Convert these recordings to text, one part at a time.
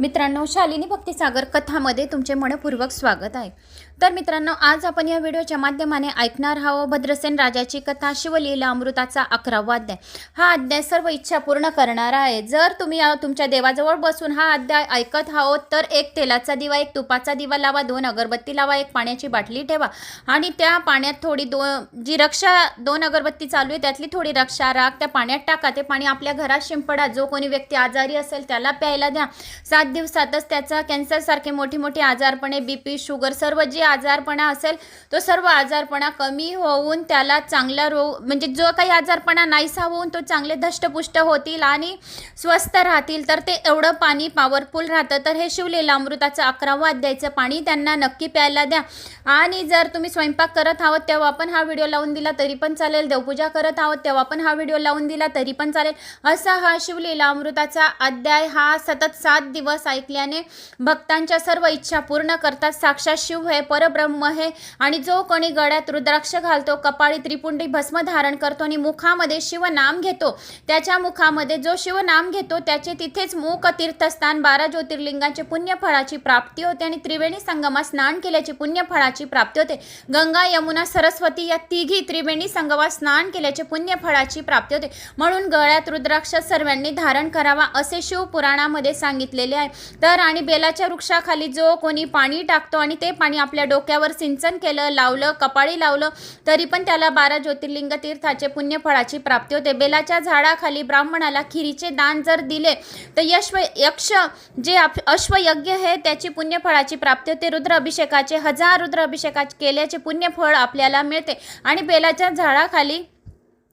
मित्रांनो शालिनी भक्तिसागर कथामध्ये तुमचे मनपूर्वक स्वागत आहे. तर मित्रांनो आज आपण या व्हिडिओच्या माध्यमाने ऐकणार आहोत भद्रसेन राजाची कथा शिवलीला अमृताचा अकरावा अध्याय. हा अध्याय सर्व इच्छा पूर्ण करणारा आहे. जर तुम्ही तुमच्या देवाजवळ बसून हा अध्याय ऐकत आहोत तर एक तेलाचा दिवा एक तुपाचा दिवा लावा दोन अगरबत्ती लावा एक पाण्याची बाटली ठेवा. आणि त्या पाण्यात थोडी दो जी रक्षा दोन अगरबत्ती चालू आहे त्यातली थोडी रक्षा राख त्या पाण्यात टाका. ते पाणी आपल्या घरात शिंपडा. जो कोणी व्यक्ती आजारी असेल त्याला प्यायला द्या. सात दिवसातच त्याचा कॅन्सरसारखे मोठी मोठी आजारपणे बी पी शुगर सर्व जे आजारपणा असेल तो सर्व आजारपणा कमी होऊन त्याला चांगला रोग म्हणजे जो काही आजारपणा नाहीसा होऊन तो चांगले धष्टपुष्ट होतील आणि स्वस्थ राहतील तर ते एवढं पाणी पॉवरफुल राहतं. तर हे शिवलेलं अमृताचं अकरावा अध्यायचं पाणी त्यांना नक्की प्यायला द्या. आणि जर तुम्ही स्वयंपाक करत आहोत तेव्हा पण हा व्हिडिओ लावून दिला तरी पण चालेल. देवपूजा करत आहोत तेव्हा पण हा व्हिडिओ लावून दिला तरी पण चालेल. असा हा शिवलेला अमृताचा अध्याय हा सतत सात दिवस ऐकल्याने भक्तांच्या सर्व इच्छा पूर्ण करतात. साक्षात शिव हे परब्रह्म हे आणि जो कोणी गळ्यात रुद्राक्ष घालतो कपाळी त्रिपुंडी भस्म धारण करतो आणि मुखामध्ये शिवनाम घेतो त्याच्या मुखामध्ये जो शिवनाम घेतो त्याचे तिथेच मूक तीर्थस्थान बारा ज्योतिर्लिंगाचे पुण्यफळाची प्राप्ती होते आणि त्रिवेणी संगमात स्नान केल्याची पुण्यफळाची प्राप्ती होते. गंगा यमुना सरस्वती या तिघी त्रिवेणी संगमात स्नान केल्याचे पुण्यफळाची प्राप्ती होते. म्हणून गळ्यात रुद्राक्ष सर्वांनी धारण करावा असे शिवपुराणामध्ये सांगितलेले आहे. तर आणि बेलाच्या वृक्षाखाली जो कोणी पाणी टाकतो आणि ते पाणी आपल्या डोक्यावर सिंचन केलं लावलं कपाळी लावलं तरी पण त्याला बारा ज्योतिर्लिंग तीर्थाचे पुण्यफळाची प्राप्ती होते. बेलाच्या झाडाखाली ब्राह्मणाला खिरीचे दान जर दिले तर यश यक्ष जे आप- अश्वयज्ञ हे त्याची पुण्यफळाची प्राप्ती होते. रुद्र अभिषेकाचे हजार रुद्र अभिषेका केल्याचे पुण्यफळ आपल्याला मिळते. आणि बेलाच्या झाडाखाली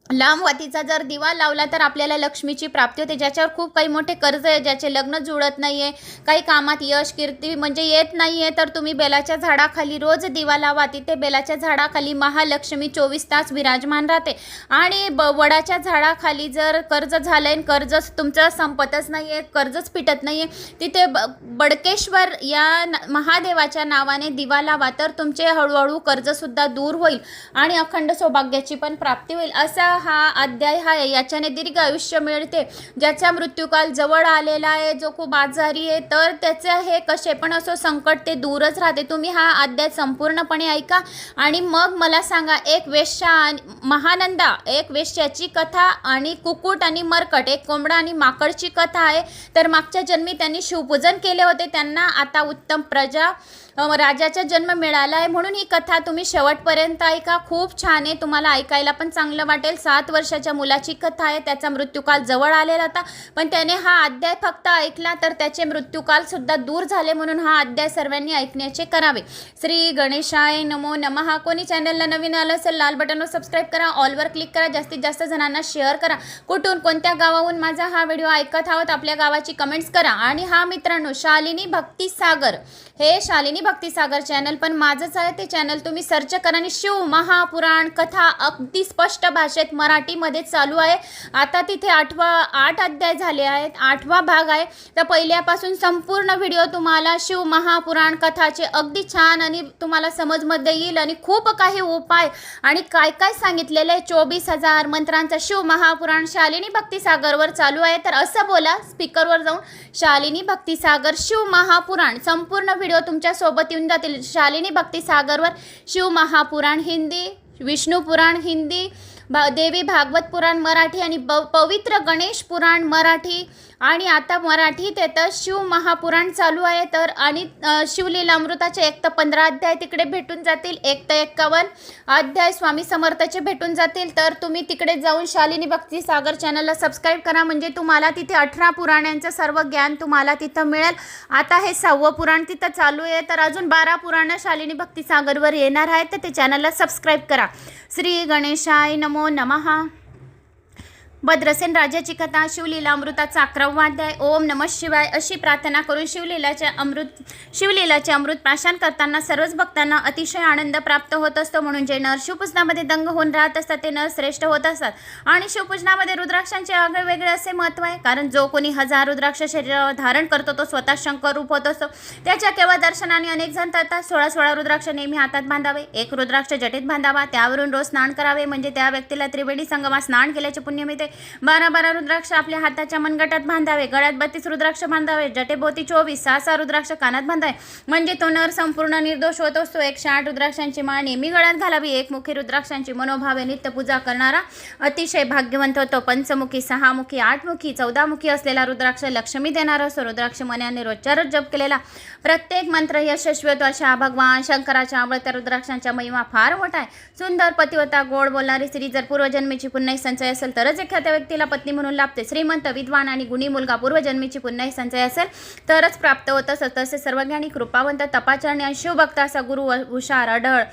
लांब वातीचा जर दिवा लावला तर आपल्याला लक्ष्मीची प्राप्ती होते. ज्याच्यावर खूप काही मोठे कर्ज आहे ज्याचे लग्न जुळत नाही आहे काही कामात यश कीर्ती म्हणजे येत नाही आहे तर तुम्ही बेलाच्या झाडाखाली रोज दिवा लावा. तिथे बेलाच्या झाडाखाली महालक्ष्मी चोवीस तास विराजमान राहते. आणि ब वडाच्या झाडाखाली जर कर्ज झालं आहे कर्ज तुमचं संपतच नाही आहे कर्जच फिटत नाही आहे तिथे ब बडकेश्वर या न- महादेवाच्या नावाने दिवा लावा तर तुमचे हळूहळू कर्जसुद्धा दूर होईल आणि अखंड सौभाग्याची पण प्राप्ती होईल. असा हा अध्याय हा आहे. याच्याने दीर्घ आयुष्य मिळते. ज्याचा मृत्यूकाल जवळ आलेला आहे जो खूप आजारी आहे तर त्याचे हे कसे पण असो संकट ते दूरच राहते. तुम्ही हा अध्याय संपूर्णपणे ऐका. आणि मग मला सांगा एक वेश्या आणि महानंदा एक वेश्याची कथा आणि कुकुट आणि मरकट एक कोंबडा आणि माकडची कथा आहे. तर मागच्या जन्मी त्यांनी शिवपूजन केले होते. त्यांना आता उत्तम प्रजा राजाचा जन्म मिळाला आहे म्हणून ही कथा तुम्ही शेवटपर्यंत ऐका. खूप छान आहे. तुम्हाला ऐकायला पण चांगलं वाटेल. सात वर्षाच्या मुलाची कथा आहे. त्याचा मृत्यूकाल जवळ आलेला होता. पण त्याने हा अध्याय फक्त ऐकला तर त्याचे मृत्यूकाल सुद्धा दूर झाले म्हणून हा अध्याय सर्वांनी ऐकण्याचे करावे. श्री गणेशाय नमो नमः. कोणी चॅनलला नवीन आलं असेल लाल बटनवर सबस्क्राईब करा. ऑलवर क्लिक करा. जास्तीत जास्त जणांना शेअर करा. कुठून कोणत्या गावाहून माझा हा व्हिडिओ ऐकत आहोत आपल्या गावाची कमेंट्स करा. आणि हा मित्रांनो शालिनी भक्ती सागर. हे शालिनी भक्तीसागर चॅनल पण माझंच आहे ते चॅनल. तुम्ही सर्च करा आणि शिव महापुराण कथा अगदी स्पष्ट भाषेत मराठीमध्ये चालू आहे. आता तिथे आठवा आठ अध्याय झाले आहेत आठवा भाग आहे. तर पहिल्यापासून संपूर्ण व्हिडिओ तुम्हाला शिव महापुराण कथाचे अगदी छान आणि तुम्हाला समजमध्ये येईल आणि खूप काही उपाय आणि काय काय सांगितलेलं आहे. चोवीस हजार मंत्रांचा शिव महापुराण शालिनी भक्तिसागरवर चालू आहे. तर असं बोला स्पीकरवर जाऊन शालिनी भक्तीसागर शिव महापुराण संपूर्ण व्हिडिओ तुमच्यासोबत सोबत येऊन जातील. शालिनी भक्ती सागरवर शिव महापुराण हिंदी विष्णू पुराण हिंदी भा देवी भागवत पुराण मराठी आणि ब पवित्र गणेश पुराण मराठी आणि आता मराठीत येतं शिव महापुराण चालू आहे तर आणि शिवलीलामृताचे अमृताचे एक तर पंधरा अध्याय तिकडे भेटून जातील एक तर एक्कावन्न अध्याय स्वामी समर्थाचे भेटून जातील. तर तुम्ही तिकडे जाऊन शालिनी भक्ती सागर चॅनलला सबस्क्राईब करा म्हणजे तुम्हाला तिथे अठरा पुराण्यांचं सर्व ज्ञान तुम्हाला तिथं मिळेल. आता हे सहावं पुराण तिथं चालू आहे तर अजून बारा पुराणं शालिनी भक्ती सागरवर येणार आहेत तर ते चॅनलला सबस्क्राईब करा. श्री गणेशाय नमो नमः. भद्रसेन राजाची कथा शिवलीला अमृताचा अकरावा अध्याय ओम नमः शिवाय अशी प्रार्थना करून शिवलीलाचे अमृत शिवलीलाचे अमृत प्राशन करताना सर्वच भक्तांना अतिशय आनंद प्राप्त होत असतो. म्हणून जे नर शिवपूजनामध्ये दंग होऊन राहत असतात ते नर श्रेष्ठ होत असतात. आणि शिवपूजनामध्ये रुद्राक्षांचे आगळे वेगळे असे महत्त्व आहे. कारण जो कोणी हजार रुद्राक्ष शरीरावर धारण करतो तो स्वतः शंकर रूप होत असतो. त्याच्या केवळ दर्शनाने अनेक जण तरतात सोळा सोळा रुद्राक्ष नेहमी हातात बांधावे. एक रुद्राक्ष जटेत बांधावा. त्यावरून रोज स्नान करावे. म्हणजे त्या व्यक्तीला त्रिवेणी संगमात स्नान केल्याचे पुण्य मिळते. बारा बारा रुद्राक्ष आपल्या हाताच्या मनगटात बांधावे गळ्यात बत्तीस रुद्राक्ष बांधावे जटेबोती चोवीस सहा सहा रुद्राक्ष कानात बांधावे. म्हणजे तो नर संपूर्ण निर्दोष होत असतो. एकशे आठ रुद्राक्षांची माळ नेहमी गळ्यात घालावी. एकमुखी रुद्राक्षांची मनोभावे नित्य पूजा करणारा अतिशय भाग्यवंत होतो. पंचमुखी सहामुखी आठमुखी चौदामुखी असलेला रुद्राक्ष लक्ष्मी देणारा असतो रुद्राक्ष मनाने रोजच्या रोज जप केलेला प्रत्येक मंत्र यशस्वी होतो. अशा भगवान शंकराच्या आवडत्या रुद्राक्षांच्या महिमा फार मोठा आहे. सुंदर पतिवता गोड बोलणारी स्त्री जर पूर्वजन्मीची पुन्हा संचय असेल तरच एखाद्या व्यक्तीला पत्नी म्हणून लाभते. श्रीमंत विद्वान आणि गुणी मुलगा पूर्वजन्मीची पुन्हाही संचय असेल तरच प्राप्त होत. असत तसे सर्वज्ञानी कृपावंत तपाचरणी आणि शिवभक्त असा गुरु व- हुशार अढळ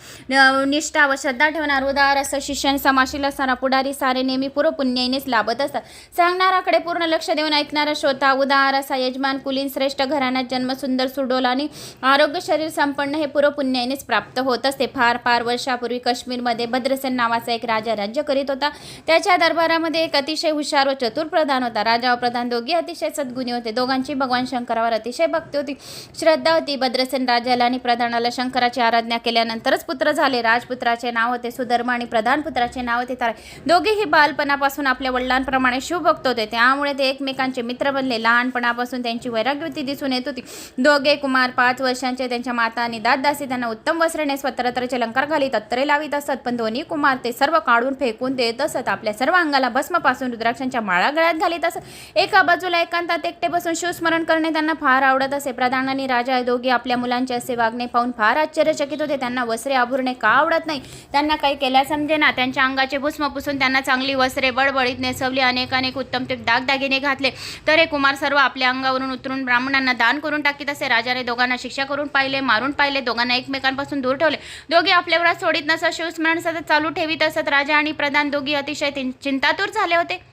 निष्ठा व श्रद्धा ठेवणार उदार असं शिष्यन समाशील असणारा पुढारी सारे नेहमी पूर्व पुण्याईनेच लाभत असतात. सांगणाराकडे पूर्ण लक्ष देऊन ऐकणारा श्रोता उदार असा यजमान कुलीन श्रेष्ठ घराण्यात जन्म सुंदर सुडोल आणि आरोग्य शरीर संपन्न हे पूर्व पुण्याईनेच प्राप्त होत असते. फार फार वर्षापूर्वी काश्मीरमध्ये भद्रसेन नावाचा एक राजा राज्य करीत होता. त्याच्या दरबारामध्ये एक अतिशय हुशार व चतुर प्रधान होता. राजा व प्रधान दोघे अतिशय सद्गुणी होते. दोघांची भगवान शंकरावर अतिशय भक्ती होती. श्रद्धा होती. भद्रसेन राजाला आणि प्रधानाला शंकराची आराधना केल्यानंतरच पुत्र झाले. राजपुत्राचे नाव होते सुधर्म आणि प्रधान पुत्राचे नाव होते तारे. दोघेही बालपणापासून आपल्या वडिलांप्रमाणे शिवभक्त होते. त्यामुळे ते एकमेकांचे मित्र बनले. लहानपणापासून त्यांची वैराग्यवृत्ती दिसून येत होती. दोघे कुमार पाच वर्षांचे. त्यांच्या माता आणि दासदासी त्यांना उत्तम वस्त्रणे स्वतंत्रचे अलंकार घालीत अत्तरे लावित असत. पण दोन्ही कुमार ते सर्व काढून फेकून देत असत. आपल्या सर्व अंगाला भस्म तेव्हापासून रुद्राक्षांच्या माळा गळ्यात घालीत असत. एका बाजूला एकांतात एकटे बसून शिवस्मरण करणे त्यांना फार आवडत असे. प्रधान आणि राजा दोघे आपल्या मुलांचे असे वागणे पाहून फार आश्चर्यचकित होते. त्यांना वस्त्रे आभूरणे का आवडत नाही? त्यांना काही केल्या समजेना त्यांच्या अंगाचे भुस्म पुसून त्यांना चांगली वस्त्रे बडबडीत नेसवली अनेक अनेक उत्तम ते दागदागिने घातले. तर हे कुमार सर्व आपल्या अंगावरून उतरून ब्राह्मणांना दान करून टाकीत असे. राजाने दोघांना शिक्षा करून पाहिले मारून पाहिले. दोघांना एकमेकांपासून दूर ठेवले. दोघे आपल्यावर सोडित नसत. शिवस्मरण सतत चालू ठेवीत असत. राजा आणि प्रधान दोघी अतिशय चिंतातूर झाले. होते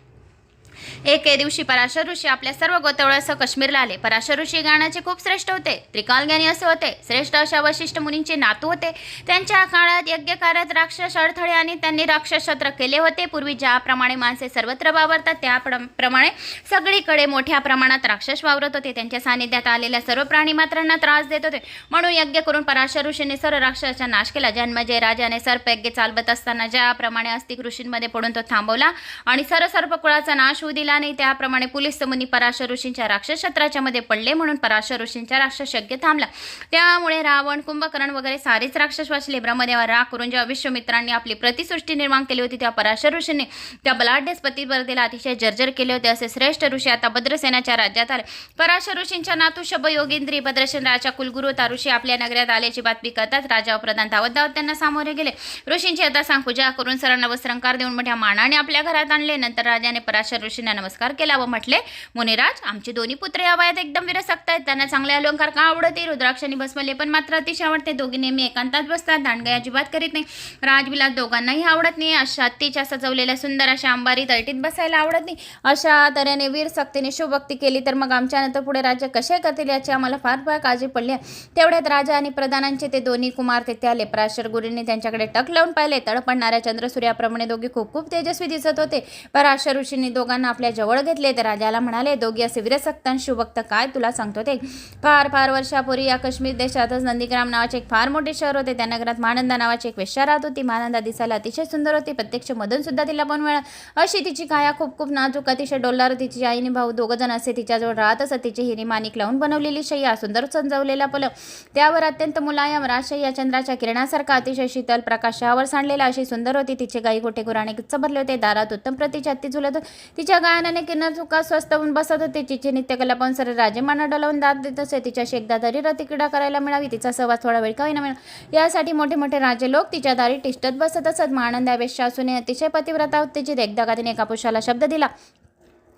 एके दिवशी पराशर ऋषी आपल्या सर्व गोतवळासह काश्मीरला आले. पराशर ऋषी गाण्याचे खूप श्रेष्ठ होते. त्रिकालज्ञानी असे होते. श्रेष्ठ अशा वशिष्ठ मुनींचे नातू होते. त्यांच्या काळात यज्ञ कार्यात राक्षस अडथळे आणि त्यांनी राक्षसत्र केले होते. पूर्वी ज्याप्रमाणे माणसे सर्वत्र वावरतात त्याप्रमाणे सगळीकडे मोठ्या प्रमाणात राक्षस वावरत होते. त्यांच्या सानिध्यात आलेल्या सर्व प्राणी मात्रांना त्रास देत होते. म्हणून यज्ञ करून पराशर ऋषीने सर्व राक्षसाचा नाश केला. जन्मजय राजाने सर्पयज्ञ चालवत असताना ज्याप्रमाणे अस्तिक ऋषींमध्ये पडून तो थांबवला आणि सर्व सर्प कुळाचा नाश होऊ दिला नाही. त्याप्रमाणे पोलीस मुनी पराशर ऋषींच्या राक्षसमध्ये पडले म्हणून पराशर ऋषींच्या राक्षस यज्ञ थांबला. त्यामुळे रावण कुंभकर्ण वगैरे सारेच राक्षस वाचले. ब्रह्मदेवा राग करून जेव्हा विश्वमित्रांनी आपली प्रतिसृष्टी निर्माण केली होती. तेव्हा पराशर ऋषींनी त्या बलाढ्यस पतिवर्तेला अतिशय जर्जर केले होते. असे श्रेष्ठ ऋषी आता भद्रसेनाच्या राज्यात आले. पराशर ऋषींच्या नातू शब योगेंद्री भद्रसेन राजा कुलगुरू ऋषी आपल्या नगरात आल्याची बातमी करतात. राजा व प्रधान धावत धावत त्यांना सामोरे गेले. ऋषींची आता सांग पूजा करून सरांना वस्त्रंकार देऊन मोठ्या मानाने आपल्या घरात आणले. नंतर राजाने पराशर ऋषींना नमस्कार केला व म्हटले. मुनिराज आमचे दोन्ही पुत्र या वयात एकदम विरसक्त आहेत. त्यांना चांगले अलंकार का आवडते रुद्राक्षांनी बसवले पण मात्र अतिशय आवडते. दोघे नेहमी एकांतात बसतात. दांडगाई अजिबात करीत नाही. राजविलास दोघांनाही आवडत नाही. अशा तिच्या सजवलेल्या सुंदर अशा अंबारी तळटीत बसायला आवडत नाही. अशा तऱ्हेने वीर सक्तीने शुभक्ती केली तर मग आमच्यानंतर पुढे राज्य कसे करतील याची आम्हाला फार फार काळजी पडली आहे. तेवढ्यात राजा आणि प्रधानांचे ते दोन्ही कुमार तेथे आले प्राशर गुरूंनी त्यांच्याकडे टक लावून पाहिले. तडपडणाऱ्या चंद्रसूर्याप्रमाणे दोघे खूप खूप तेजस्वी दिसत होते. पराशर ऋषींनी दोघांना आपल्या जवळ घेतले तर राजाला म्हणाले दोघे असे वीरसक्त आणि शिवभक्त काय तुला सांगतो ते? फार फार वर्षापूर्वी या काश्मीर देशातच नंदीग्राम नावाचे एक फार मोठे शहर होते. त्या नगरात महानंदा नावाची एक वेश्या राहत होती. महानंदा दिसायला अतिशय सुंदर होती. प्रत्यक्ष मधून सुद्धा तिला पण मिळत अशी तिची काया खूप खूप नाजूक अतिशय डोलदार तिची आईने भाऊ दोघं जण असे तिच्याजवळ राहत असत. तिची हिरी माणिक लावून बनवलेली शय्या सुंदर सजवलेला पलंग त्यावर अत्यंत मुलायम राजशय्या चंद्राच्या किरणासारखा अतिशय शीतल प्रकाशावर सांडलेला अशी सुंदर होती. तिचे गाई गोटे गुराणे गच्च भरले होते. दारात उत्तम प्रतीच्या हत्ती झुलत तिच्या गायनाने किरण चुका स्वस्त होऊन बसत होते. तिची नित्यकला पण सर राजेमाना डलवून दात देत असे. तिच्याशी एकदा दारी रती क्रीडा करायला मिळावी. तिचा सहवास थोडा वेळ का होईना मिळावा यासाठी मोठे मोठे राजे लोक तिच्या दारी टिष्टत बसत असत. महानंद वेश्या असूनही अतिशय पतिव्रता होती तिची एकदा तिने एका पुरुषाला शब्द दिला.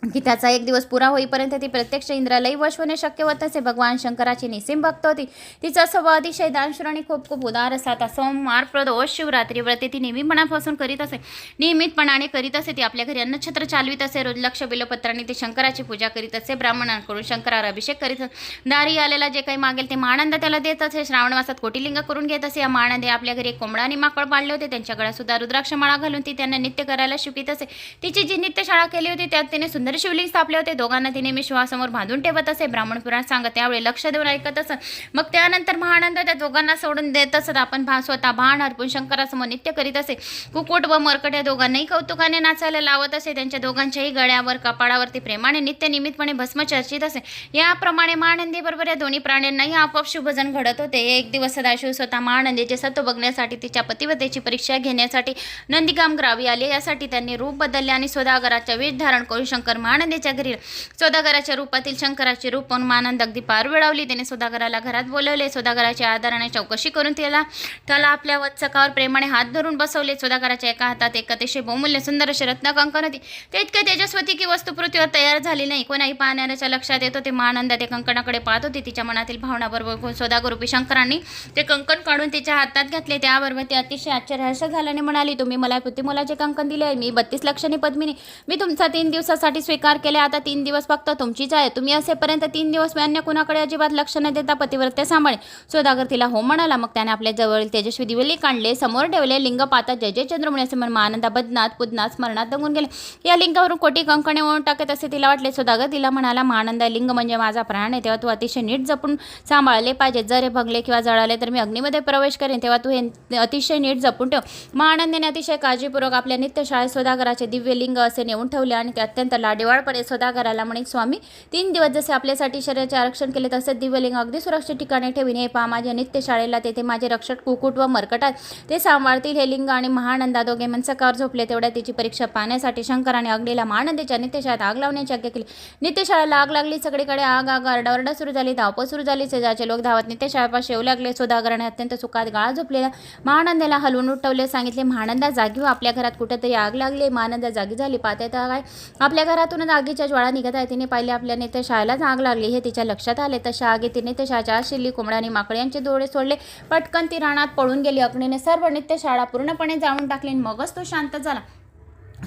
की त्याचा एक दिवस पुरा होईपर्यंत ती प्रत्यक्ष इंद्रालाही वश होणे शक्य होत असे भगवान शंकराची निसीम भक्त होती. तिचा स्वभाव अतिशय दानशूर आणि खूप खूप उदार असा आता सोमवार प्रदोष शिवरात्री व्रते ती नेहमीपणापासून करीत असे. नियमितपणाने करीत असे. ती आपल्या घरी अन्नछत्र चालवित असे. रोज लक्ष बिलपत्राने ती शंकराची पूजा करीत असे. ब्राह्मणांकडून शंकरावर अभिषेक करीत असे. दारी आलेला जे काही मागेल ते महानंद त्याला देत असे. श्रावण मासात कोटीलिंग करून घेत असे. या महानंदे आपल्या घरी एक कोंबडा आणि माकड पाळले होते. त्यांच्या सुद्धा रुद्राक्ष माळा घालून ती त्यांना नित्य करायला शिकित असे. तिची जी नित्यशाळा केली होती त्यात तिने सुंदर सुंदर शिवलिंग स्थापले होते. दोघांना तिने नेहमी शिवासमोर बांधून ठेवत असे. ब्राह्मण पुराण सांगत त्यावेळी लक्ष देऊन ऐकत असत. मग त्यानंतर महानंद त्या दोघांना सोडून देत असत. आपण भा स्वतः भान हरपून शंकरासमोर नित्य करीत असे. कुकुट व मरकट या दोघांनाही कौतुकाने नाचायला लावत असे. त्यांच्या दोघांच्याही गळ्यावर कपाळावरती प्रेमाने नित्य नियमितपणे भस्म चर्चित असे. याप्रमाणे महानंदी बरोबर या दोन्ही प्राण्यांनाही आपोआप शुभजन घडत होते. एक दिवस सदाशिव स्वतः महानंदीचे सत्व बघण्यासाठी तिच्या पतिवतेची परीक्षा घेण्यासाठी नंदीगाम ग्रावी आले. यासाठी त्यांनी रूप बदलले आणि स्वदागराच्या वेश धारण करून शंकर महानंदीच्या घरी. सौदागराच्या रूपातील शंकराचे रूप पाहून मानंद अगदी पार वेळावली. त्याने सौदागराला घरात बोलवले. सौदागराच्या आधाराने चौकशी करून त्याला त्याला आपल्या वत्सकावर प्रेमाने हात धरून बसवले. सौदागराच्या एका हातात एक अतिशय बहुमूल्य सुंदर असे रत्नकंकण होती. ते इतके तेजस्वती की वस्तू पृथ्वीवर तयार झाली नाही. कोणाही पाहणाऱ्याच्या लक्षात येत होते मानंद ते कंकणाकडे पाहत होती. तिच्या मनातील भावना बरोबर सौदागरूपी शंकरांनी ते कंकण काढून तिच्या हातात घातले. त्याबरोबर ते अतिशय आश्चर्यहर्ष झाल्याने म्हणाली तुम्ही मला मुलाचे कंकण दिले आहे मी बत्तीस लक्षणी पद्मिनी. मी तुमचा तीन दिवसासाठी स्वीकार केले आता तीन दिवस फक्त तुमचीच आहे. तुम्ही असेपर्यंत तीन दिवस मी अन्य कुणाकडे अजिबात लक्ष न देता पतिव्रते सांभाळे सौदागर तिला हो म्हणाला. मग त्याने आपल्या जवळील तेजस्वी दिवली काढले समोर ठेवले. लिंग पातात जय जय चंद्रमुनी असे म्हणून आनंदा बदनात पुदनात स्मरणात दंगून गेले. या लिंगावरून कोटी कंकणे ओळून टाकत असे तिला वाटले. सौदागर तिला म्हणाला महानंदा लिंग म्हणजे माझा प्राण आहे. तेव्हा तू अतिशय नीट जपून सांभाळले पाहिजे. जर हे भगले किंवा जळाले तर मी अग्नीमध्ये प्रवेश करेन. तेव्हा तू हे अतिशय नीट जपून ठेव. महानंदाने अतिशय काळजीपूर्वक आपल्या नित्य शाळेत सौदागराचे दिव्य लिंग असे नेऊन ठेवले आणि ते अत्यंत लाडेवाळपणे सौदागराला म्हणे स्वामी तीन दिवस जसे आपल्यासाठी शरीराचे आरक्षण केले तसे दिव्यलिंग अगदी सुरक्षित ठिकाणी ठेवीन. हे पहा माझ्या नित्य शाळेला तेथे माझे रक्षक कुकुट व मरकटात ते सांभाळतील. हे लिंग आणि महानंदा दोघे मनसकावर झोपले. तेवढ्या तिची परीक्षा पाहण्यासाठी शंकराने अग्नीला महानंदेच्या नित्यशाळेत आग लावण्याची आज्ञा केली. नित्यशाळेला आग लागली. सगळीकडे आग आग आरडाओरडा सुरू झाली. धावपळ सुरू झाली. शेजारचे लोक धावत नित्यशाळेपास येऊ लागले. सौदागराने अत्यंत सुखात गाळा झोपलेल्या महानंदेला हलवून उठवले. सांगितले महानंदा जागी हो. आपल्या घरात कुठेतरी आग लागली महानंदा जागी झाली. पाहते तर काय आपल्या घरातूनच आगीच्या ज्वाळा निघत आहे तिने पाहिले आपल्या नेते शाळेलाच आग लागली. हे तिच्या लक्षात आले तशा आगी तिने ते शाळेच्या आत कोंबड्यांनी माकड्यांचे डोळे सोडले. पटकन ती रानात पळून गेली. अग्नीने सर्व नित्य शाळा पूर्णपणे जाळून टाकली आणि मगच तो शांत झाला.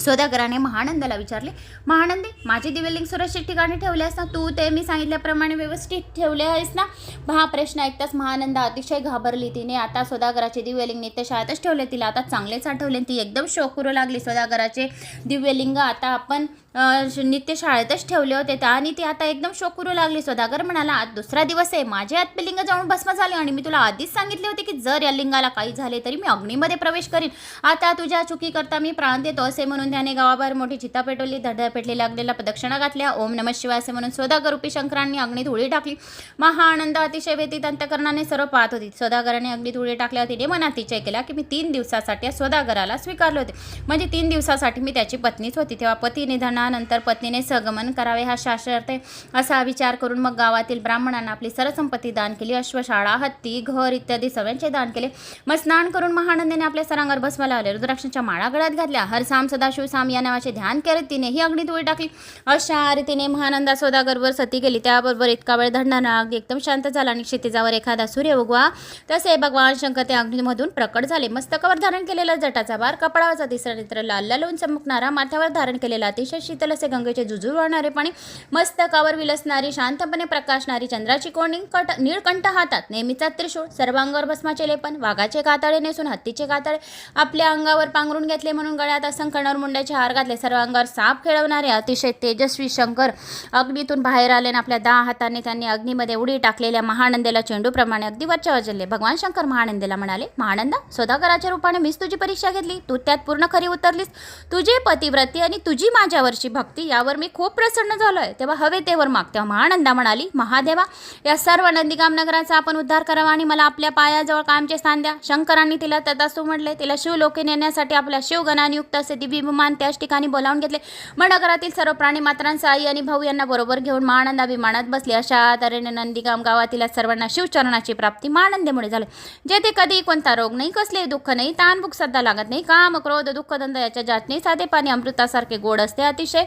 सौदागराने महानंदाला विचारले महानंदी माझे दिवेलिंग सुरक्षित ठिकाणी ठेवले आहेस ना? तू ते मी सांगितल्याप्रमाणे व्यवस्थित ठेवले आहेस ना? हा प्रश्न ऐकताच महानंदा अतिशय घाबरली तिने. आता सौदागराचे दिव्यलिंग नित्य शाळेतच ठेवले तिला आता चांगलेच आठवले. ती एकदम शोक करू लागली. सौदागराचे दिव्यलिंग आता आपण नित्यशाळेतच नित्य शाळेतच ठेवले होते. त्या आणि ती आता एकदम शोक करू लागली. सौदागर म्हणाला आज दुसरा दिवस आहे. माझे आत्मलिंग जाऊन भस्म झाले आणि मी तुला आधीच सांगितले होते की जर या लिंगाला काही झाले तरी मी अग्नीमध्ये प्रवेश करीन. आता तुझ्या चुकीकरता मी प्राण देतो असे म्हणून त्याने गावाबाहेर मोठी चिता पेटवली धडधड पेटली लागलेला प्रदक्षिणा घातल्या. ओम नम शिवाय असे म्हणून सौदागरूपी शंकरांनी अग्नी धुळी टाकली. महा आनंद अतिशय व्यतीत अंतकरणाने सर्व पाहत होती. स्वदागराने अग्नी धुळी टाकल्यावर तिने मनात तिचय केला की मी तीन दिवसासाठी या सौदागराला स्वीकारले होते. म्हणजे तीन दिवसासाठी मी त्याची पत्नीच होती. तेव्हा पती निधनानंतर पत्नीने सगमन करावे हा शास्त्रार्थ असा विचार करून मग गावातील ब्राह्मणांना आपली सरसंपत्ती दान केली. अश्वशाळा हत्ती घर इत्यादी सगळ्यांचे दान केले. मग स्नान करून महानंदाने आपल्या सरांगावर भस्म लावले. रुद्राक्षांच्या माळा गळ्यात घातल्या. हर साम सदाशिव या नावाचे ध्यान करत तिनेही अग्नीत उडी टाकली. अशा रीतीने महानंदा सौदागरवर सती केली त्याबरोबर इतका वेळ धडणारा अग्नी एकदम शांत झाला आणि क्षितिजावर एखादा सूर्य उगवा तसे भगवान शंकर त्या अग्नीमधून प्रकट झाले. मस्तकावर धारण केलेला जटाचा बार कपडावरचा तिसरा नेत्र लाल लालून चमकणारा माथ्यावर धारण केलेला अतिशय शीतल असे गंगेचे जुजूर वाहणारे पाणी मस्तकावर विलसणारी शांतपणे प्रकाशणारी चंद्राची कोणी कट नीळकंठ हातात नेहमीचा त्रिशूळ सर्वांगावर भस्माचे लेपन वाघाचे कातळे नेसून हत्तीचे कातळे आपल्या अंगावर पांघरून घेतले म्हणून गळ्यात असंख्य मुंड्याचे हार घातले. सर्व अंगावर साप खेळवणारे अतिशय तेजस्वी शंकर अग्नीतून बाहेर आले आणि आपल्या दहा हाताने त्यांनी अग्नीमध्ये उडी टाकलेल्या महानंदेला चेंडूप्रमाणे अगदी वरच्या वाजले भगवान शंकर महानंदेला म्हणाले महानंदा सौदागराच्या रूपाने मीच तुझी परीक्षा घेतली. तू त्यात पूर्ण खरी उतरलीस. तुझी पतिव्रती आणि तुझी माझ्यावरची भक्ती यावर मी खूप प्रसन्न झालोय. तेव्हा हवे तेवर माग. तेव्हा महानंदा म्हणाली महादेवा या सर्व नंदीगाम नगराचा आपण उद्धार करावा आणि मला आपल्या पायाजवळ कायमचे स्थान द्या. शंकरांनी तिला तथास्तु म्हटले तिला शिवलोके नेण्यासाठी आपल्या शिवगणाने युक्त असे दिव्य विमान त्याच ठिकाणी बोलावून घेतले. मग सर्व प्राणी मात्रांचा आई आणि भाऊ यांना बरोबर घेऊन महानंद अभिमानात बसले. अशा तऱ्हेने नंदीगाम गावातील सर्वांना शिवचरणाची प्राप्ती महानंदेमुळे झाली. जेथे कधी कोणता रोग नाही कसले दुःख नाही ताणभूक सध्या लागत नाही काम क्रोध दुःख दंद याच्या जात नाही. साधे पाणी अमृतासारखे गोड असते. अतिशय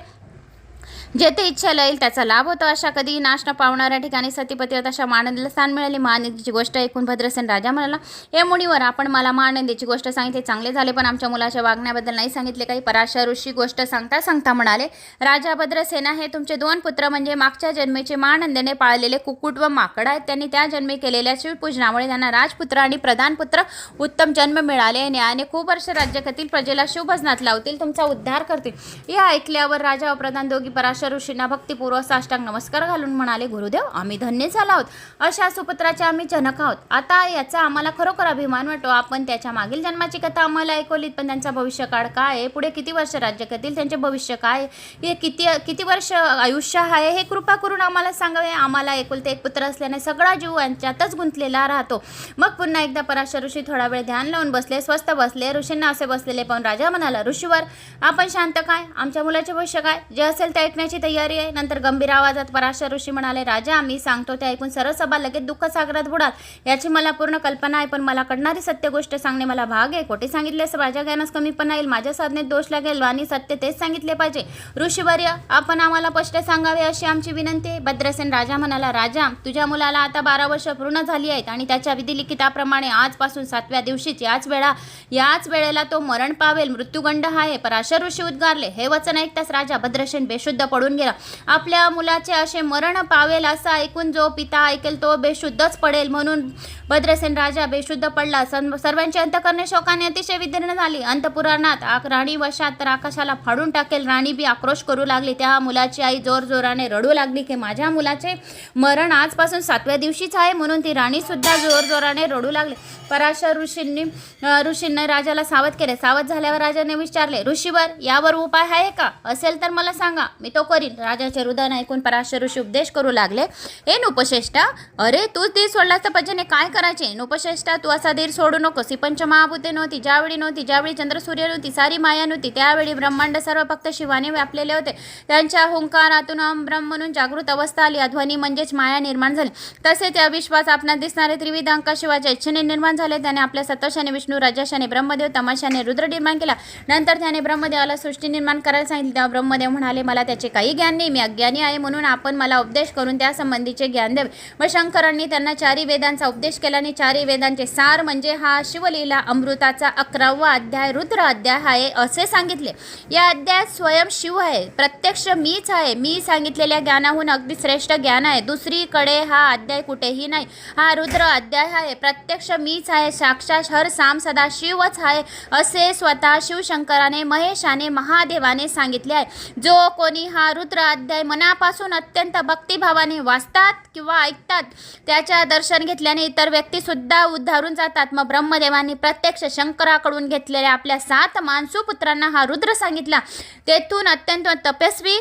जेथे इच्छा लईल त्याचा लाभ होतो. अशा कधीही नाश न पावणाऱ्या ठिकाणी सतीपतीवर अशा मानंदीला स्थान मिळाले. महानंदीची गोष्ट ऐकून भद्रसेन राजा म्हणाला हे मुनीवर आपण मला महानंदीची गोष्ट सांगितली चांगले झाले पण आमच्या मुलाच्या वागण्याबद्दल नाही सांगितले काही. पराशर ऋषी गोष्ट सांगता सांगता म्हणाले राजा भद्रसेना हे तुमचे दोन पुत्र म्हणजे मागच्या जन्मेचे महानंदीने पाळलेले कुक्कुट व माकड आहेत. त्यांनी त्या जन्मी केलेल्या शिवपूजनामुळे त्यांना राजपुत्र आणि प्रधानपुत्र उत्तम जन्म मिळाले. आणि आणि खूप वर्ष राज्यातील प्रजेला शिवभजनात लावतील तुमचा उद्धार करतील. या ऐकल्यावर राजा व प्रधान दोघी पराशर पराशर ऋषींना भक्तिपूर्वक साष्टांग नमस्कार घालून म्हणाले गुरुदेव आम्ही धन्य झालो आहोत. अशा सुपुत्राचे आम्ही जनक आहोत. आता याचा आम्हाला खरोखर अभिमान वाटतो. आपण त्याच्या मागील जन्माची कथा आम्हाला ऐकवलीत पण त्यांचा भविष्यकाळ काय आहे? पुढे किती वर्ष राज्य करतील? त्यांचे भविष्य काय हे किती किती वर्ष आयुष्य आहे? हे कृपा करून आम्हाला सांगावे. आम्हाला एकुलते एक पुत्र असल्याने सगळा जीव यांच्यातच गुंतलेला राहतो. मग पुन्हा एकदा पराशर ऋषी थोडा वेळ ध्यान लावून बसले स्वस्त बसले. ऋषींना असे बसलेले पाहून राजा म्हणाला ऋषीवर आपण शांत काय? आमच्या मुलाचे भविष्य काय? जे असेल ते ऐकण्याची तयारी आहे. नंतर गंभीर आवाजात पराशर ऋषी म्हणाले राजा मी सांगतो ते ऐकून सरसभा लगेच दुःख सागरात बुडाल. याची मला पूर्ण कल्पना आहे पण मला कळणारी सत्य गोष्ट सांगणे मला भाग आहे. कोठे सांगितले राजा ज्ञानास कमीपणा येईल. माझ्या साधनेत दोष लागेल आणि सत्य तेच सांगितले पाहिजे. ऋषीवर्य आपण आम्हाला स्पष्ट सांगावे अशी आमची विनंती आहे. भद्रसेन राजा म्हणाला राजा तुझ्या मुलाला आता बारा वर्ष पूर्ण झाली आहेत आणि त्याच्या विधिलिखिताप्रमाणे आजपासून सातव्या दिवशीच याच वेळा याच वेळेला तो मरण पावेल. मृत्यूगंड आहे. पराशर ऋषी उद्गारले हे वचन ऐकताच राजा भद्रसेन बेशुद्ध पडून गेला. आपल्या मुलाचे असे मरण पावेल असा ऐकून जो पिता ऐकेल तो बेशुद्धच पडेल म्हणून भद्रसेन राजा बेशुद्ध पडला. सं- सर्वांची अंतकरणे शोकाने अतिशय विदीर्ण झाली. अंतपुराणात आक राणी वशात तर आकाशाला फाडून टाकेल. राणी बी आक्रोश करू लागली. त्या मुलाची आई जोर जोराने रडू लागली की माझ्या मुलाचे मरण आजपासून सातव्या दिवशीच आहे म्हणून ती राणी सुद्धा जोर जोराने रडू लागली. पराशर ऋषींनी अं, ऋषींनी राजाला सावध केले. सावध झाल्यावर राजाने विचारले ऋषीवर यावर उपाय आहे का? असेल तर मला सांगा. मी तो करील राजाचे हृदय ऐकून पराशर ऋषी उपदेश करू लागले. हे नुपश्रेष्ठा अरे तू धीर सोडलास तर पंचने काय करायचे? नुपश्रेष्ठा तू असा धीर सोडू नकोस. ही पंचमहाभूते नव्हती. ज्यावेळी नव्हती ज्यावेळी चंद्र सूर्य नव्हती सारी माया नव्हती. त्यावेळी ब्रह्मांड सर्व फक्त शिवाने व्यापलेले होते. त्यांच्या हुंकारातून ब्रह्म म्हणून जागृत अवस्था आली. अध्वनी म्हणजेच माया निर्माण झाली. तसेच या विश्वास आपणात दिसणारे त्रिविध अंक शिवाच्या इच्छेने निर्माण झाले. त्याने आपल्या सतशाने विष्णू राजाशाने ब्रह्मदेव तमाशाने रुद्र निर्माण केला. नंतर त्याने ब्रह्मदेवाला सृष्टी निर्माण करायला सांगितले. तेव्हा ब्रह्मदेव म्हणाले मला त्याचे काही ज्ञान नाही मी अज्ञानी आहे म्हणून आपण मला उपदेश करून त्यासंबंधीचे ज्ञान द्यावे. मग शंकरांनी त्यांना चारी वेदांचा उपदेश केला आणि चारी वेदांचे सार म्हणजे हा शिवलीला अमृताचा अकरावा अध्याय रुद्र अध्याय आहे असे सांगितले. या अध्यायात स्वयं शिव आहे. प्रत्यक्ष मीच आहे. मी सांगितलेल्या ज्ञानाहून अगदी श्रेष्ठ ज्ञान आहे. दुसरीकडे हा अध्याय कुठेही नाही. हा रुद्र अध्याय आहे. प्रत्यक्ष मीच आहे. साक्षात हर साम सदा शिवच आहे असे स्वतः शिवशंकराने महेशाने महादेवाने सांगितले आहे. जो कोणी हा रुद्र अध्याय मनापासून अत्यंत भक्तिभावाने वाचतात किंवा ऐकतात. त्याच्या दर्शन घेतल्याने इतर व्यक्तीसुद्धा उद्धारून जातात. मग ब्रह्मदेवांनी प्रत्यक्ष शंकराकडून घेतलेल्या आपल्या सात मानसू पुत्रांना हा रुद्र सांगितला. तेथून अत्यंत तपस्वी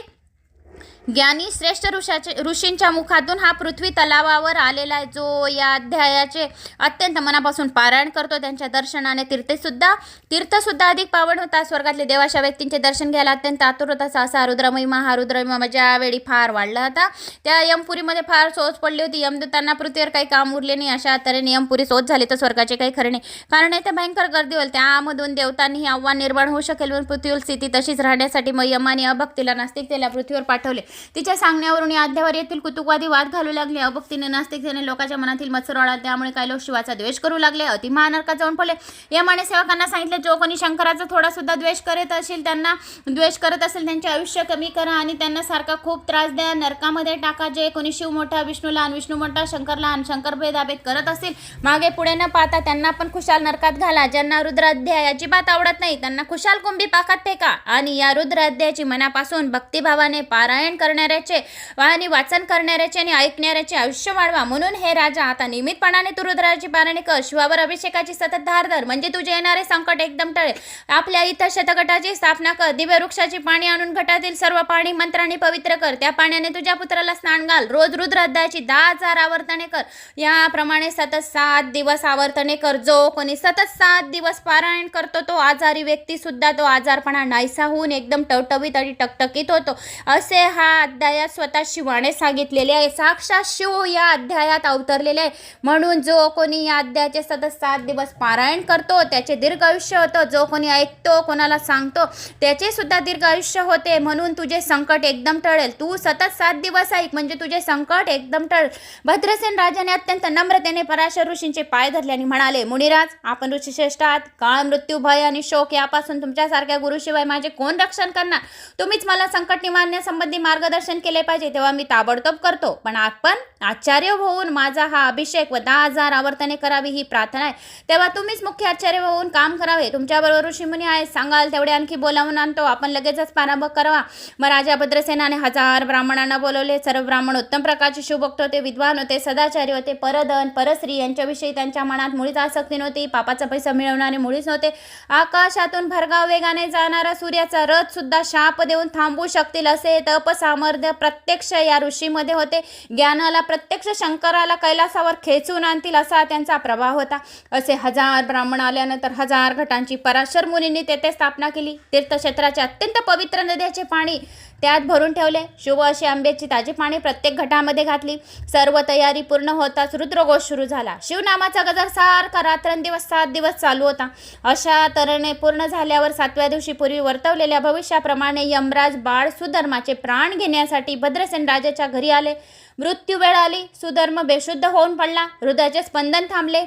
ज्ञानी श्रेष्ठ ऋषाचे ऋषींच्या मुखातून हा पृथ्वी तलावावर आलेला आहे. जो या अध्यायाचे अत्यंत मनापासून पारायण करतो. त्यांच्या दर्शनाने तीर्थेसुद्धा तीर्थसुद्धा अधिक पावन होता स्वर्गातले देवाशा व्यक्तींचे दर्शन घ्यायला अत्यंत आतुर होता असा रुद्रमहिमा हा रुद्रमहिमा ज्यावेळी फार वाढला होता. त्या यमपुरीमध्ये फार सोच पडली होती. यमदूतांना पृथ्वीवर काही काम उरले नाही. अशा तऱ्हेने यमपुरी सोच झाली. तर स्वर्गाचे काही खरे नाही. कारण येथे भयंकर गर्दी होईल. त्यामधून देवतांनी आव्हान निर्माण होऊ शकेल. म्हणून पृथ्वीवर स्थिती तशीच राहण्यासाठी मग यमाने अभक्तीला नास्तिकतेला पृथ्वीवर पाठवले. तिच्या सांगण्यावरून या अध्यावर येथील कुतुकवादी वाद घालू लागले. अभक्तीने नास्तिकतेने लोकांच्या मनातील मत्सर वाढला. त्यामुळे काही लोक शिवाचा द्वेष करू लागले. अति महानरकात जाऊन पडले. यमाने सेवकांना सांगितले जो कोणी शंकराचा थोडा सुद्धा द्वेष करत असेल त्यांना द्वेष करत असेल त्यांचे आयुष्य कमी करा आणि त्यांना सारखा खूप त्रास द्या. नरकामध्ये टाका. जे कोणी शिव मोठा विष्णू लहान विष्णू मोठा शंकर लहान शंकर भेदाभेद करत असतील मागे पुढे न पाहता त्यांना पण खुशाल नरकात घाला. ज्यांना रुद्राध्याय अजिबात आवडत नाही त्यांना खुशाल कुंभी पाकात फेका आणि या रुद्राध्यायाची मनापासून भक्तिभावाने पारायण करणाऱ्याचे आणि वाचन करणाऱ्याचे आणि ऐकणाऱ्याचे आयुष्य वाढवा. म्हणून हे राजा आता नियमितपणाने तू रुद्राची पारणे कर शिवावर अभिषेकाची सतत धार धर. म्हणजे तुझे येणारे संकट एकदम टळेल आपल्या इथं शतगटाची स्थापना कर. दिव्य वृक्षाची पाणी आणून घटातील सर्व पाणी मंत्राने पवित्र कर. त्या पाण्याने तुझ्या पुत्राला स्नान घाल. रोज रुद्र अध्यायाची दहा हजार आवर्तने कर. याप्रमाणे सतत सात दिवस आवर्तने कर. जो कोणी सतत सात दिवस पारायण करतो तो आजारी व्यक्ती सुद्धा तो आजारपणा नाहीसा होऊन एकदम टवटवीत आणि टकटकीत होतो. असे हा अध्यायात स्वतः शिवाने सांगितलेले आहे. साक्षात शिव या अध्यायात अवतरलेले आहे. म्हणून जो कोणी या अध्यायाचे सतत सात दिवस पारायण करतो त्याचे दीर्घ आयुष्य होतं. जो कोणी ऐकतो कोणाला सांगतो त्याचे सुद्धा दीर्घ आयुष्य होते. म्हणून तुझे संकट एकदम टळेल. तू सतत सात दिवस ऐक म्हणजे तुझे संकट एकदम टळेल. भद्रसेन राजाने अत्यंत नम्रतेने पराशर ऋषींचे पाय धरले आणि म्हणाले मुनिराज आपण ऋषीश्रेष्ठ आहात. काळ मृत्यू भय आणि शोक यापासून तुमच्यासारख्या गुरुशिवाय माझे कोण रक्षण करणार? तुम्हीच मला संकट निवारण्यासंबंधी मार्ग मार्गदर्शन केले पाहिजे तेव्हा मी ताबडतोब करतो. पण आपण आचार्य होऊन माझा हा अभिषेक व दहा हजार आवर्तने करावी ही प्रार्थना आहे. तेव्हा तुम्हीच मुख्य आचार्य होऊन काम करावे. तुमच्याबरोबर ऋषीमुनी आहेत सांगाल तेवढे आणखी बोलावून आणतो. आपण लगेचच प्रारंभ करावा. मग राजा भद्रसेनाने हजार ब्राह्मणांना बोलवले. सर्व ब्राह्मण उत्तम प्रकारचे शुभक्त होते विद्वान होते सदाचारी होते. परधन परस्त्री यांच्याविषयी त्यांच्या मनात मुळीच आसक्ती नव्हती. पापाचा पैसा मिळवणारे मुळीच नव्हते. आकाशातून भरगाव वेगाने जाणारा सूर्याचा रथ सुद्धा शाप देऊन थांबू शकतील असे तपसा सामर्थ्य प्रत्यक्ष या ऋषीमध्ये होते. ज्ञानाला प्रत्यक्ष शंकराला कैलासावर खेचून आणतील असा त्यांचा प्रभाव होता. असे हजार ब्राह्मण आल्यानंतर हजार घटांची पराशर मुनींनी तेथे स्थापना केली. तीर्थक्षेत्राचे अत्यंत पवित्र नद्याचे पाणी त्यात भरून ठेवले. शुभ अशी आंब्याची ताजी पाणी प्रत्येक घटामध्ये घातली. सर्व तयारी पूर्ण होताच रुद्रघोष सुरू झाला. शिवनामाचा गजर सारखा रात्रंदिवस सात दिवस चालू होता. अशा तऱ्हेने पूर्ण झाल्यावर सातव्या दिवशी पूर्वी वर्तवलेल्या भविष्याप्रमाणे यमराज बाळ सुधर्माचे प्राण घेण्यासाठी भद्रसेन राजाच्या घरी आले. मृत्यू वेळ आली. सुधर्म बेशुद्ध होऊन पडला. हृदयाचे स्पंदन थांबले.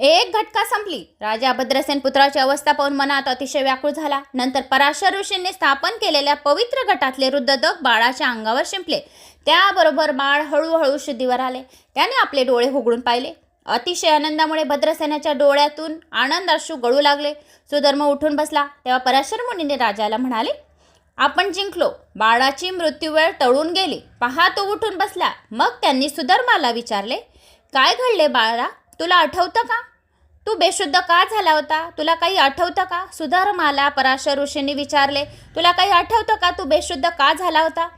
एक घटका संपली. राजा भद्रसेन पुत्राची अवस्था पाहून मनात अतिशय व्याकुळ झाला. नंतर पराशर ऋषींनी स्थापन केलेल्या पवित्र गटातले रुद्रदक बाळाच्या अंगावर शिंपले. त्याबरोबर बाळ हळूहळू शुद्धीवर आले. त्याने आपले डोळे उघडून पाहिले. अतिशय आनंदामुळे भद्रसेनाच्या डोळ्यातून आनंद अश्रू गळू लागले. सुधर्म उठून बसला. तेव्हा पराशर मुनीने राजाला म्हणाले आपण जिंकलो. बाळाची मृत्यूवेळ तळून गेली. पहा तो उठून बसला. मग त्यांनी सुधर्माला विचारले काय घडले बाळा? तुला आठवतं का? तू बेशुद्ध का झाला होता? तुला काही आठवतं का? सुधर्माला पराशर ऋषींनी विचारले. तुला काही आठवतं का? तू बेशुद्ध का झाला होता?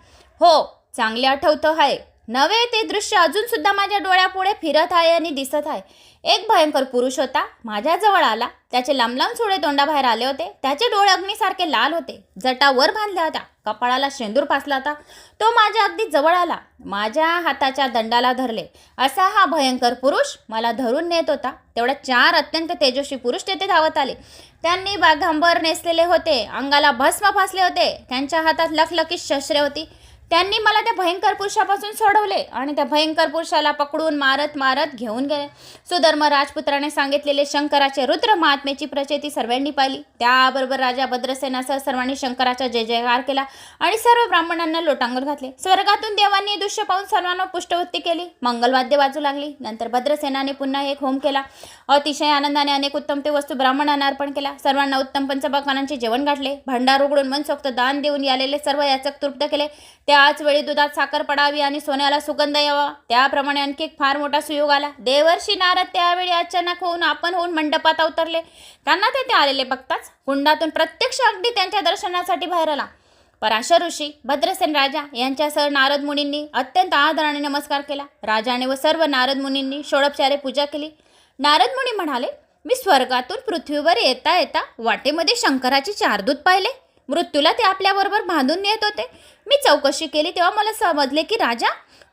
हो चांगले आठवतं आहे. नवे ते दृश्य अजून सुद्धा माझ्या डोळ्यापुढे फिरत आहे आणि दिसत आहे. एक भयंकर पुरुष होता. माझ्याजवळ आला. त्याचे लांब लांब तोंडाबाहेर आले होते. त्याचे डोळे अग्नीसारखे लाल होते. जटा वर बांधल्या होत्या. कपाळाला शेंदूर फासला होता. तो माझ्या अगदी जवळ आला. माझ्या हाताच्या दंडाला धरले. असा हा भयंकर पुरुष मला धरून नेत होता. तेवढ्या चार अत्यंत तेजस्वी पुरुष तेथे धावत आले. त्यांनी बाघांबर नेसलेले होते. अंगाला भस्म फासले होते. त्यांच्या हातात लखलखी शस्त्रे होती. त्यांनी मला त्या भयंकर पुरुषापासून सोडवले आणि त्या भयंकर पुरुषाला पकडून मारत मारत घेऊन गेले. सुधर्म राजपुत्राने सांगितलेले शंकराचे रुद्र महात्मेची प्रचिती सर्वांनी पाहिली. त्याबरोबर राजा भद्रसेनासह सर्वांनी शंकराचा जय जयकार केला आणि सर्व ब्राह्मणांना लोटांगण घातले. स्वर्गातून देवांनी दृश्य पाहून सर्वांना पुष्टवृत्ती केली. मंगलवाद्य वाजू लागली. नंतर भद्रसेनाने पुन्हा एक होम केला. अतिशय आनंदाने अनेक उत्तम ते वस्तू ब्राह्मणांना अर्पण केला. सर्वांना उत्तम पंचपक्वानांचे जेवण गाठले. भंडार उघडून मनसोक्त दान देऊन आलेले सर्व याचक तृप्त केले. त्या त्याच वेळी दुधात साखर पडावी आणि सोन्याला सुगंध यावा. त्याप्रमाणे आणखी एक फार मोठा सुयोग आला. देवर्षी नारद त्यावेळी अचानक होऊन आपण होऊन मंडपात अवतरले. त्यांना तेथे आलेले बघताच कुंडातून प्रत्यक्ष अगदी त्यांच्या दर्शनासाठी बाहेर आला. पराशर ऋषी भद्रसेन राजा यांच्यासह नारद मुनींनी अत्यंत आदराने नमस्कार केला. राजाने व सर्व नारद मुनींनी षोडपचारे पूजा केली. नारद मुनी म्हणाले मी स्वर्गातून पृथ्वीवर येता येता वाटेमध्ये शंकराचे चार दूत पाहिले. मृत्यूला ते आपल्याबरोबर बांधून नेत होते. मी चौकशी केली तेव्हा मला समजले की राजा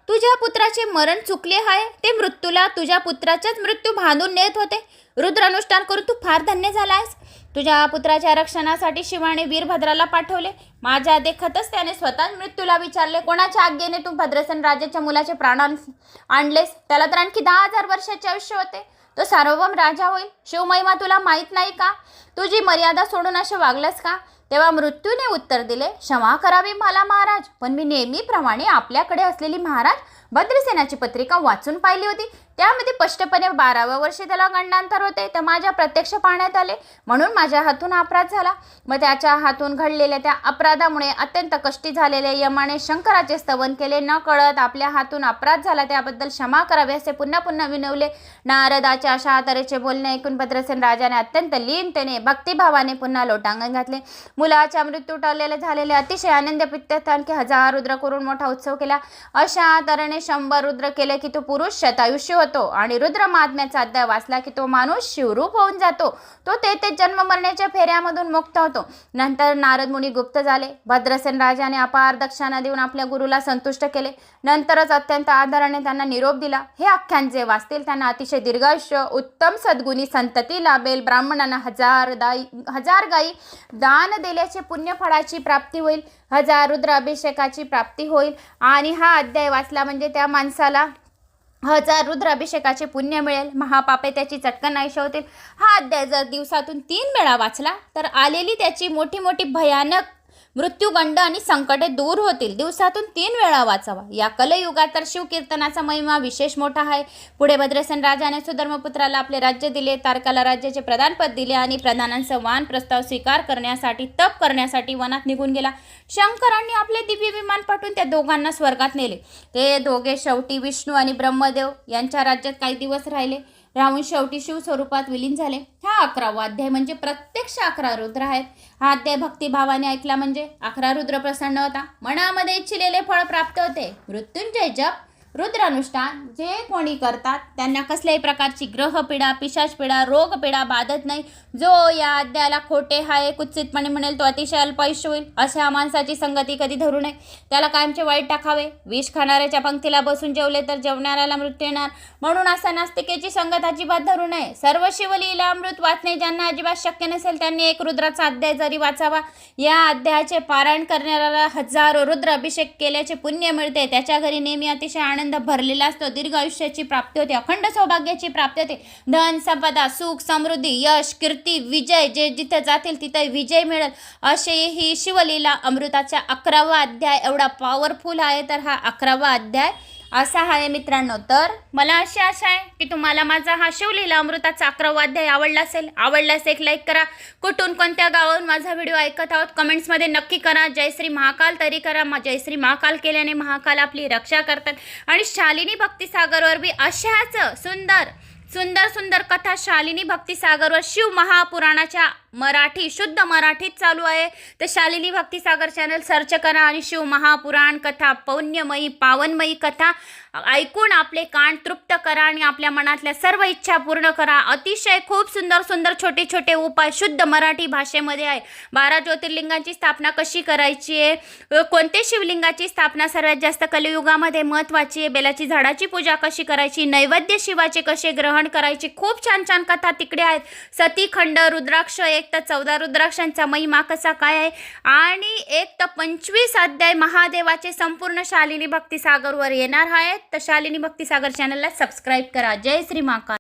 तुझ्या पुत्राचे मरण चुकले आहे. ते मृत्यूला तुझ्या पुत्राचाच मृत्यू बांधून नेत होते. रुद्रानुष्ठान करून तू फार धन्य झाला आहेस तुझ्या पुत्राच्या रक्षणासाठी शिवाने वीरभद्राला पाठवले. माझ्या देखतच त्याने स्वतःच मृत्यूला विचारले. कोणाच्या आज्ञेने तू भद्रसेन राजाच्या मुलाचे प्राण आणलेस? त्याला तर आणखी दहा हजार वर्षाचे आयुष्य होते. तो सार्वभौम राजा होईल. शिवमहिमा तुला माहीत नाही का? तुझी मर्यादा सोडून असे वागलंस का? तेव्हा मृत्यूने उत्तर दिले क्षमा करावी मला महाराज. पण मी नेहमीप्रमाणे आपल्याकडे असलेली महाराज भद्रसेनाची पत्रिका वाचून पाहिली होती. त्यामध्ये स्पष्टपणे बाराव्या वर्षी त्याला गंडांतर होते तर माझ्या प्रत्यक्ष पाहण्यात आले. म्हणून माझ्या हातून अपराध झाला. मग त्याच्या हातून घडलेल्या त्या अपराधामुळे अत्यंत कष्टी झालेले यमाने शंकराचे स्तवन केले. न कळत आपल्या हातून अपराध झाला. त्याबद्दल क्षमा करावे असे पुन्हा पुन्हा विनवले. नारदाच्या अशा तऱ्हेचे बोलणे ऐकून भद्रसेन राजाने अत्यंत लीनतेने भक्तिभावाने पुन्हा लोटांगण घातले. मुलाच्या मृत्यू टळलेले झालेले अतिशय आनंद पित्त आणखी हजार रुद्र करून मोठा उत्सव केला. अशा तऱ्हेने शंभर रुद्र केले की तो पुरुष शतायुष्य होता. आणि रुद्र महात्म्याचा अध्याय वाचला की तो माणूस शिवरूप होऊन जातो. तो ते ते जन्म मरण्याच्या फेऱ्यामधून मुक्त होतो. नंतर नारद मुनी गुप्त झाले. भद्रसेन राजाने अपार दक्षिणा देऊन आपल्या गुरुला संतुष्ट केले. नंतरच अत्यंत आदराने त्यांना निरोप दिला. हे आख्यान जे वाचतील त्यांना अतिशय दीर्घायुष्य उत्तम सद्गुणी संतती लाभेल. ब्राह्मणांना हजार दाई हजार गायी दान दिल्याचे पुण्यफळाची प्राप्ती होईल. हजार रुद्र अभिषेकाची प्राप्ती होईल. आणि हा अध्याय वाचला म्हणजे त्या माणसाला हजार रुद्राभिषेकाचे पुण्य मिळेल. महापापे त्याची चटकन नाहीशी होतील हा अध्याय जर दिवसातून तीन वेळा वाचला तर आलेली त्याची मोठी मोठी भयानक मृत्यूगंड आणि संकटे दूर होतील. दिवसातून तीन वेळा वाचावा. या कलयुगात तर शिवकीर्तनाचा महिमा विशेष मोठा आहे. पुढे भद्रसेन राजाने सुधर्मपुत्राला आपले राज्य दिले तारकाला राज्याचे प्रधानपद दिले आणि प्रधानांचा वान प्रस्ताव स्वीकार करण्यासाठी तप करण्यासाठी वनात निघून गेला. शंकरांनी आपले दिव्य विमान पाठवून त्या दोघांना स्वर्गात नेले. ते दोघे शेवटी विष्णू आणि ब्रह्मदेव यांच्या राज्यात काही दिवस राहिले. राहून शेवटी शिव स्वरूपात विलीन झाले. हा अकरावा अध्याय म्हणजे प्रत्यक्ष अकरा रुद्र आहेत. हा अध्याय भक्तिभावाने ऐकला म्हणजे अकरा रुद्र प्रसन्न होता. मनामध्ये इच्छिलेले फळ प्राप्त होते. मृत्युंजय जप रुद्रानुष्ठान जे कोणी करतात त्यांना कसल्याही प्रकारची ग्रहपीडा पिशाचपीडा रोगपीडा बाधत नाही. जो या अध्यायाला खोटे हाय कुत्सितपणे म्हणेल तो अतिशय अल्पायुष्य होईल अशा माणसाची संगती कधी धरू नये. त्याला कायमचे वाईट टाकावे. विष खाणाऱ्याच्या पंक्तीला बसून जेवले तर जेवणाऱ्याला मृत्यू येणार. म्हणून असा नास्तिकेची संगत अजिबात धरू नये. सर्व शिवलीला अमृत वाचणे ज्यांना अजिबात शक्य नसेल त्यांनी एक रुद्राचा अध्याय जरी वाचावा. या अध्यायाचे पारायण करणाऱ्याला हजारो रुद्र अभिषेक केल्याचे पुण्य मिळते. त्याच्या घरी नेहमी अतिशय आनंद भरलेला असतो. दीर्घ आयुष्याची प्राप्ती होते. अखंड सौभाग्याची प्राप्ती होते. धन संपदा सुख समृद्धी यश कीर्ती विजय जे जिथे जातील तिथे विजय मिळेल. असे ही शिवलीला अमृताचा अकरावा अध्याय एवढा पॉवरफुल आहे. तर हा अकरावा अध्याय असा आहे मित्रांनो तर मला अशी आशा आहे की तुम्हाला माझा हा शिवलीला अमृताचा अकरावा आवडला असेल. आवडल्यास एक लाईक करा. कुठून कोणत्या गावावरून माझा व्हिडिओ ऐकत आहोत कमेंट्समध्ये नक्की करा. जयश्री महाकाल तरी करा. मा- जयश्री महाकाल केल्याने महाकाल आपली रक्षा करतात. आणि शालिनी भक्तिसागरवर बी अशाच सुंदर सुंदर सुंदर कथा शालिनी भक्तिसागरवर शिव महापुराणाच्या मराठी शुद्ध मराठीत चालू आहे. तर शालिनी भक्तिसागर चॅनल सर्च करा आणि शिव महापुराण कथा पौण्यमयी पावनमयी कथा ऐकून आपले कान तृप्त करा आणि आपल्या मनातल्या सर्व इच्छा पूर्ण करा. अतिशय खूप सुंदर सुंदर छोटे छोटे उपाय शुद्ध मराठी भाषेमध्ये आहे. बारा ज्योतिर्लिंगांची स्थापना कशी करायची आहे? कोणते शिवलिंगाची स्थापना सर्वात जास्त कलियुगामध्ये महत्त्वाची आहे? बेलाची झाडाची पूजा कशी करायची? नैवेद्य शिवाचे कसे ग्रहण करायचे? खूप छान छान कथा तिकडे आहेत. सतीखंड रुद्राक्ष एक तर चौदा रुद्राक्षांचा महिमा कसा काय आहे? आणि एक तर पंचवीस अध्याय महादेवाचे संपूर्ण शालिनी भक्तिसागरवर येणार आहेत. तर शालिनी भक्तिसागर चॅनलला सबस्क्राईब करा. जय श्री महाकाल